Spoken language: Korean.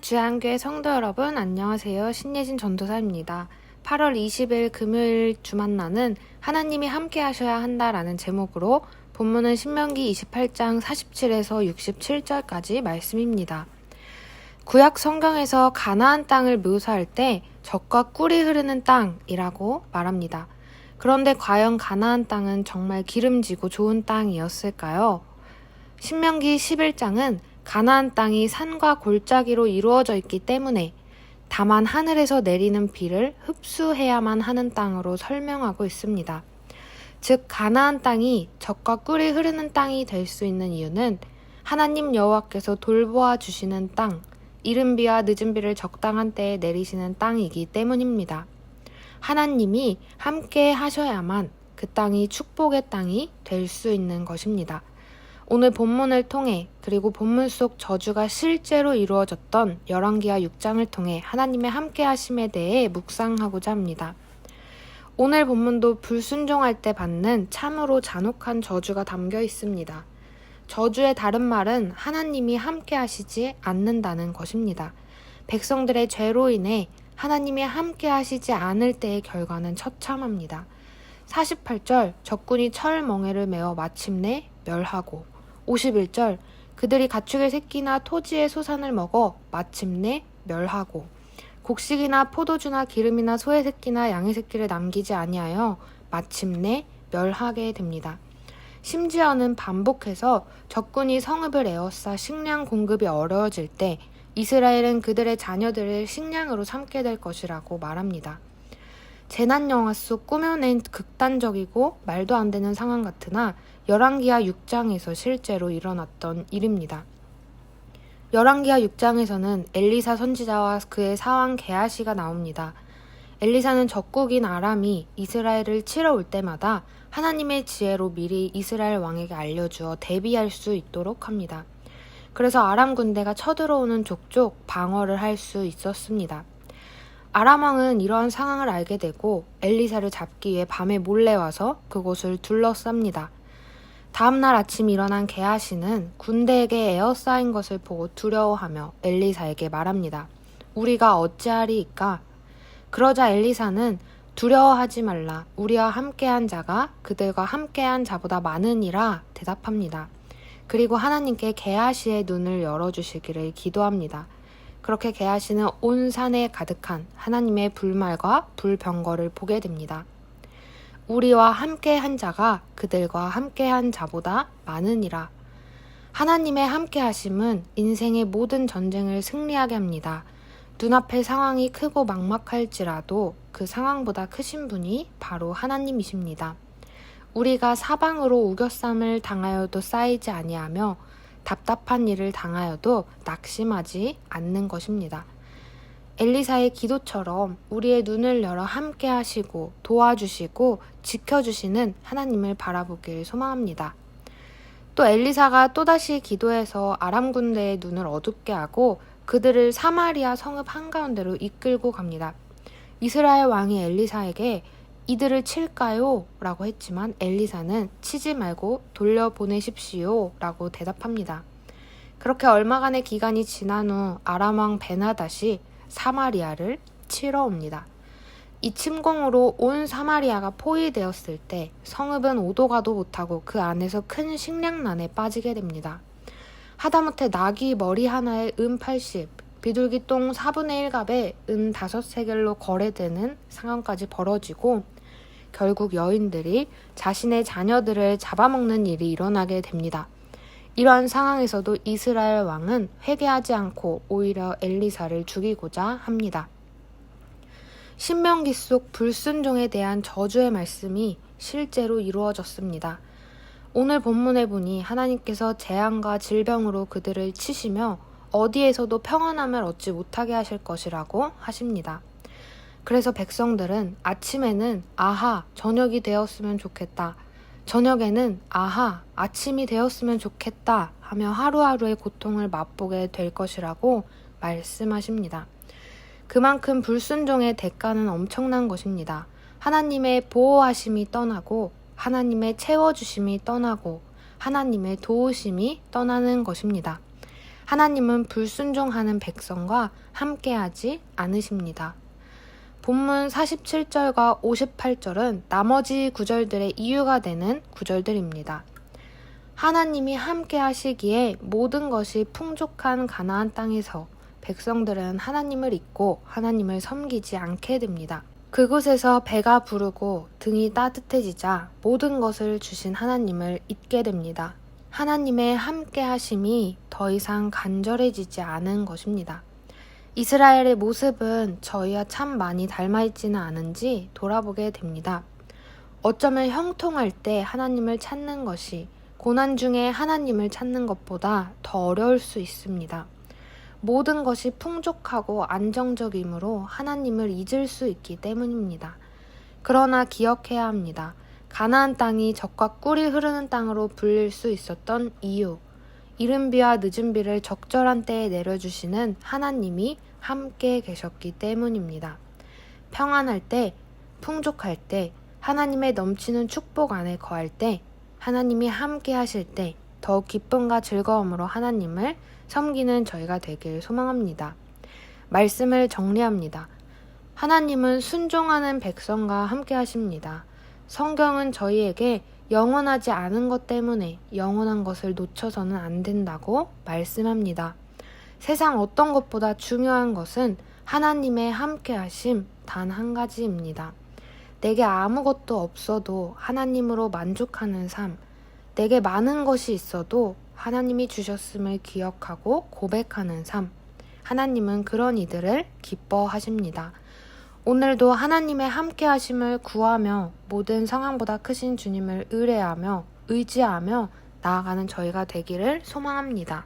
주한교회 성도 여러분, 안녕하세요. 신예진 전도사입니다. 8월 20일 금요일 주만나는 하나님이 함께 하셔야 한다라는 제목으로 본문은 신명기 28장 47에서 67절까지 말씀입니다. 구약 성경에서 가나안 땅을 묘사할 때 적과 꿀이 흐르는 땅이라고 말합니다. 그런데 과연 가나안 땅은 정말 기름지고 좋은 땅이었을까요? 신명기 11장은 가나안 땅이 산과 골짜기로 이루어져 있기 때문에 다만 하늘에서 내리는 비를 흡수해야만 하는 땅으로 설명하고 있습니다. 즉 가나안 땅이 적과 꿀이 흐르는 땅이 될 수 있는 이유는 하나님 여호와께서 돌보아 주시는 땅, 이른 비와 늦은 비를 적당한 때에 내리시는 땅이기 때문입니다. 하나님이 함께 하셔야만 그 땅이 축복의 땅이 될 수 있는 것입니다. 오늘 본문을 통해 그리고 본문 속 저주가 실제로 이루어졌던 열왕기하 6장을 통해 하나님의 함께 하심에 대해 묵상하고자 합니다. 오늘 본문도 불순종할 때 받는 참으로 잔혹한 저주가 담겨 있습니다. 저주의 다른 말은 하나님이 함께 하시지 않는다는 것입니다. 백성들의 죄로 인해 하나님이 함께 하시지 않을 때의 결과는 처참합니다. 48절 적군이 철 멍에를 메어 마침내 멸하고 51절 그들이 가축의 새끼나 토지의 소산을 먹어 마침내 멸하고 곡식이나 포도주나 기름이나 소의 새끼나 양의 새끼를 남기지 아니하여 마침내 멸하게 됩니다. 심지어는 반복해서 적군이 성읍을 에워싸 식량 공급이 어려워질 때 이스라엘은 그들의 자녀들을 식량으로 삼게 될 것이라고 말합니다. 재난 영화 속 꾸며낸 극단적이고 말도 안 되는 상황 같으나 열왕기하 6장에서 실제로 일어났던 일입니다. 열왕기하 6장에서는 엘리사 선지자와 그의 사왕 게하시가 나옵니다. 엘리사는 적국인 아람이 이스라엘을 치러 올 때마다 하나님의 지혜로 미리 이스라엘 왕에게 알려주어 대비할 수 있도록 합니다. 그래서 아람 군대가 쳐들어오는 족족 방어를 할 수 있었습니다. 아람 왕은 이러한 상황을 알게 되고 엘리사를 잡기 위해 밤에 몰래 와서 그곳을 둘러쌉니다. 다음날 아침 일어난 게하시는 군대에게 에어싸인 것을 보고 두려워하며 엘리사에게 말합니다. 우리가 어찌하리이까? 그러자 엘리사는 두려워하지 말라. 우리와 함께한 자가 그들과 함께한 자보다 많으니라 대답합니다. 그리고 하나님께 게하시의 눈을 열어주시기를 기도합니다. 그렇게 게하시는 온 산에 가득한 하나님의 불말과 불병거를 보게 됩니다. 우리와 함께 한 자가 그들과 함께 한 자보다 많으니라. 하나님의 함께 하심은 인생의 모든 전쟁을 승리하게 합니다. 눈앞의 상황이 크고 막막할지라도 그 상황보다 크신 분이 바로 하나님이십니다. 우리가 사방으로 우겨쌈을 당하여도 쌓이지 아니하며 답답한 일을 당하여도 낙심하지 않는 것입니다. 엘리사의 기도처럼 우리의 눈을 열어 함께 하시고 도와주시고 지켜주시는 하나님을 바라보길 소망합니다. 또 엘리사가 또다시 기도해서 아람 군대의 눈을 어둡게 하고 그들을 사마리아 성읍 한가운데로 이끌고 갑니다. 이스라엘 왕이 엘리사에게 이들을 칠까요? 라고 했지만 엘리사는 치지 말고 돌려보내십시오 라고 대답합니다. 그렇게 얼마간의 기간이 지난 후 아람왕 베나다시 사마리아를 치러 옵니다. 이 침공으로 온 사마리아가 포위되었을 때 성읍은 오도 가도 못하고 그 안에서 큰 식량난에 빠지게 됩니다. 하다못해 나귀 머리 하나에 은 80, 비둘기 똥 4분의 1갑에 은 5세겔로 거래되는 상황까지 벌어지고 결국 여인들이 자신의 자녀들을 잡아먹는 일이 일어나게 됩니다. 이러한 상황에서도 이스라엘 왕은 회개하지 않고 오히려 엘리사를 죽이고자 합니다. 신명기 속 불순종에 대한 저주의 말씀이 실제로 이루어졌습니다. 오늘 본문에 보니 하나님께서 재앙과 질병으로 그들을 치시며 어디에서도 평안함을 얻지 못하게 하실 것이라고 하십니다. 그래서 백성들은 아침에는 아하, 저녁이 되었으면 좋겠다. 저녁에는 아하, 아침이 되었으면 좋겠다 하며 하루하루의 고통을 맛보게 될 것이라고 말씀하십니다. 그만큼 불순종의 대가는 엄청난 것입니다. 하나님의 보호하심이 떠나고 하나님의 채워주심이 떠나고 하나님의 도우심이 떠나는 것입니다. 하나님은 불순종하는 백성과 함께하지 않으십니다. 본문 47절과 58절은 나머지 구절들의 이유가 되는 구절들입니다. 하나님이 함께 하시기에 모든 것이 풍족한 가나안 땅에서 백성들은 하나님을 잊고 하나님을 섬기지 않게 됩니다. 그곳에서 배가 부르고 등이 따뜻해지자 모든 것을 주신 하나님을 잊게 됩니다. 하나님의 함께 하심이 더 이상 간절해지지 않은 것입니다. 이스라엘의 모습은 저희와 참 많이 닮아 있지는 않은지 돌아보게 됩니다. 어쩌면 형통할 때 하나님을 찾는 것이 고난 중에 하나님을 찾는 것보다 더 어려울 수 있습니다. 모든 것이 풍족하고 안정적이므로 하나님을 잊을 수 있기 때문입니다. 그러나 기억해야 합니다. 가나안 땅이 적과 꿀이 흐르는 땅으로 불릴 수 있었던 이유. 이른 비와 늦은 비를 적절한 때에 내려주시는 하나님이 함께 계셨기 때문입니다. 평안할 때, 풍족할 때, 하나님의 넘치는 축복 안에 거할 때, 하나님이 함께 하실 때, 더욱 기쁨과 즐거움으로 하나님을 섬기는 저희가 되길 소망합니다. 말씀을 정리합니다. 하나님은 순종하는 백성과 함께 하십니다. 성경은 저희에게 영원하지 않은 것 때문에 영원한 것을 놓쳐서는 안 된다고 말씀합니다. 세상 어떤 것보다 중요한 것은 하나님의 함께 하심 단 한 가지입니다. 내게 아무것도 없어도 하나님으로 만족하는 삶, 내게 많은 것이 있어도 하나님이 주셨음을 기억하고 고백하는 삶. 하나님은 그런 이들을 기뻐하십니다. 오늘도 하나님의 함께 하심을 구하며 모든 상황보다 크신 주님을 의뢰하며 의지하며 나아가는 저희가 되기를 소망합니다.